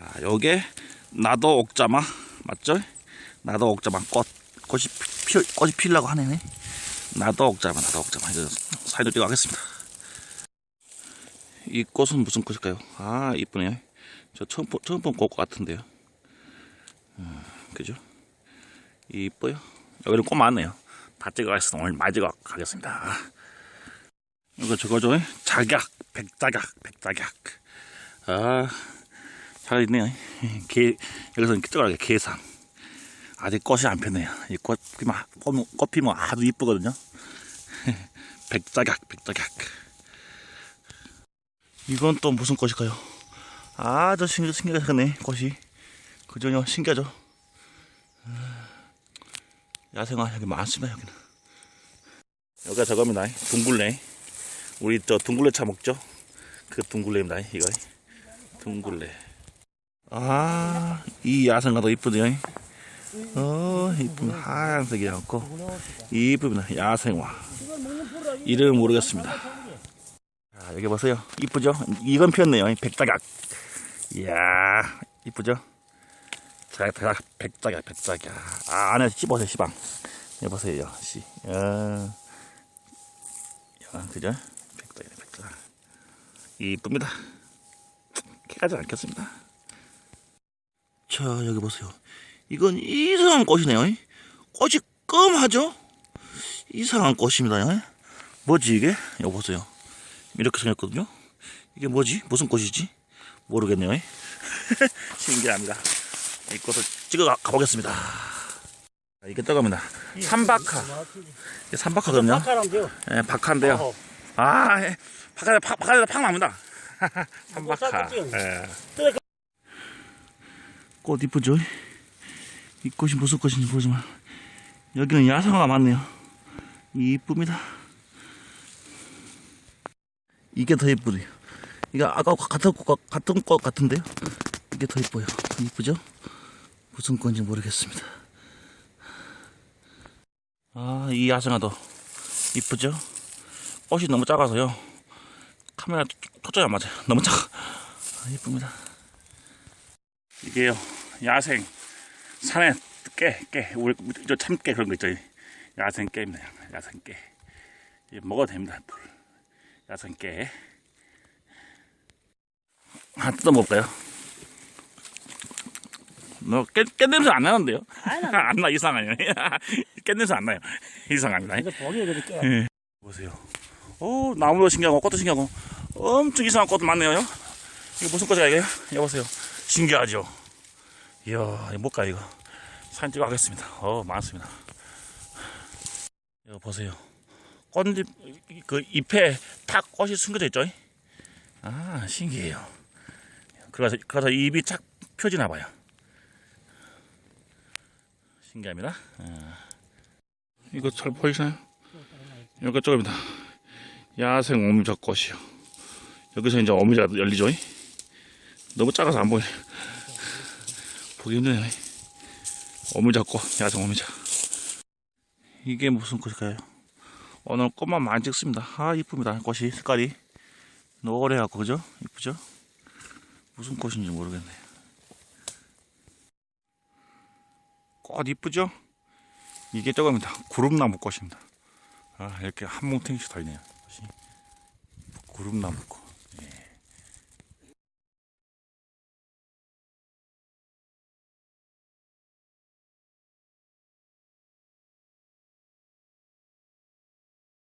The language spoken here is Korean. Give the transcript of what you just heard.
아, 요게 나도 옥자마 맞죠? 나도 옥자마 꽃 꽃이 피 꽃이 피려고 하네. 나도 옥자마 나도 옥자마 이거 사이도 찍어 가겠습니다. 이 꽃은 무슨 꽃일까요? 아 이쁘네요. 저 처음 보- 처음 본 꽃 같은데요. 음, 그죠? 이뻐요. 여기는 꽃 많네요. 다 찍어가겠습니다. 오늘 많이 찍어 가겠습니다. 이거 저거죠? 작약, 백작약, 백작약. 아, 잘 있네요. 게, 여기서는 찍어가게 게상. 아직 꽃이 안 폈네요. 이 꽃, 피면, 꽃, 꽃 피면 아주 이쁘거든요. 백작약, 백작약. 이건 또 무슨 꽃일까요? 아, 저 신기, 신기하게 생겼네, 꽃이. 그죠요? 신기하죠? 아, 야생화 여기 많습니다, 여기는. 여기가 저겁니다. 둥글레. 우리 저 둥글레 차 먹죠? 그 둥글레입니다, 이거. 둥글레. 아, 이 야생화도 이쁘네요. 어, 이쁜 하얀색이라고. 이쁩니다, 야생화. 이름 모르겠습니다. 자, 여기 보세요. 이쁘죠? 이건 피었네요. 백작약. 이야, 이쁘죠? 자, 백, 백작약, 백작약. 아, 안에 씹어서 시방. 여보세요, 씨. 야, 야, 그죠? 백작약, 백작. 이쁩니다. 캐가지 않겠습니다. 자, 여기 보세요. 이건 이상한 꽃이네요. 꽃이 껌하죠? 이상한 꽃입니다. 뭐지, 이게? 여기 보세요. 이렇게 생겼거든요. 이게 뭐지? 무슨 꽃이지? 모르겠네요. 신기합니다. 이 꽃을 찍어 가, 가보겠습니다. 자, 이게 떠갑니다. 삼박하. 삼박하거든요. 돼요. 예, 박하인데요. 어. 아, 예. 박하에 팍, 박하에 팍 납니다. 삼박하. 꽃 예. 꽃 이쁘죠? 이 꽃이 무슨 꽃인지 모르지만 여기는 야생화가 많네요. 이쁩니다. 이게 더 이쁘네요. 이거 아까 같은 꽃 같은 꽃 같은데요? 이게 더 이뻐요. 이쁘죠? 무슨 꽃인지 모르겠습니다. 아, 이 야생화도 이쁘죠? 꽃이 너무 작아서요. 카메라 초점이 안 맞아요. 너무 작아. 아, 이쁩니다. 이게요 야생 산에 깨, 깨, 우리 저 참깨 그런 거 있죠. 야생 깨입니다. 야생 깨. 이거 먹어도 됩니다. 풀. 야생 깨. 하나 뜯어 먹을까요? 너 깨, 깨 냄새 안 나는데요? 안 나 이상하네요. 깨 냄새 안 나요. 이상합니다. 이거. 예. 보세요. 오, 나무도 신기하고, 꽃도 신기하고, 엄청 이상한 꽃도 많네요. 이게 무슨 꽃이야, 이게? 여보세요. 신기하죠? 이야, 이거 뭘까, 이거? 사진 찍어 가겠습니다. 어, 많습니다. 이거 보세요. 꽃잎, 그 잎에 탁 꽃이 숨겨져 있죠? 아, 신기해요. 그래서, 그래서 잎이 착 펴지나 봐요. 신기합니다. 어. 이거 잘 보이시나요? 여기가 쪽입니다. 야생 어미자 꽃이요. 여기서 이제 어미자 열리죠. 너무 작아서 안 보이네. 보기 힘드네. 어미자꽃, 야생 어미자. 이게 무슨 꽃일까요? 오늘 꽃만 많이 찍습니다. 아, 이쁩니다. 꽃이, 색깔이. 노래하고, 그죠? 이쁘죠? 무슨 꽃인지 모르겠네요. 꽃 이쁘죠? 이게 저겁니다. 구름나무 꽃입니다. 아, 이렇게 한 뭉탱이씩. 꽃이. 구름나무 꽃.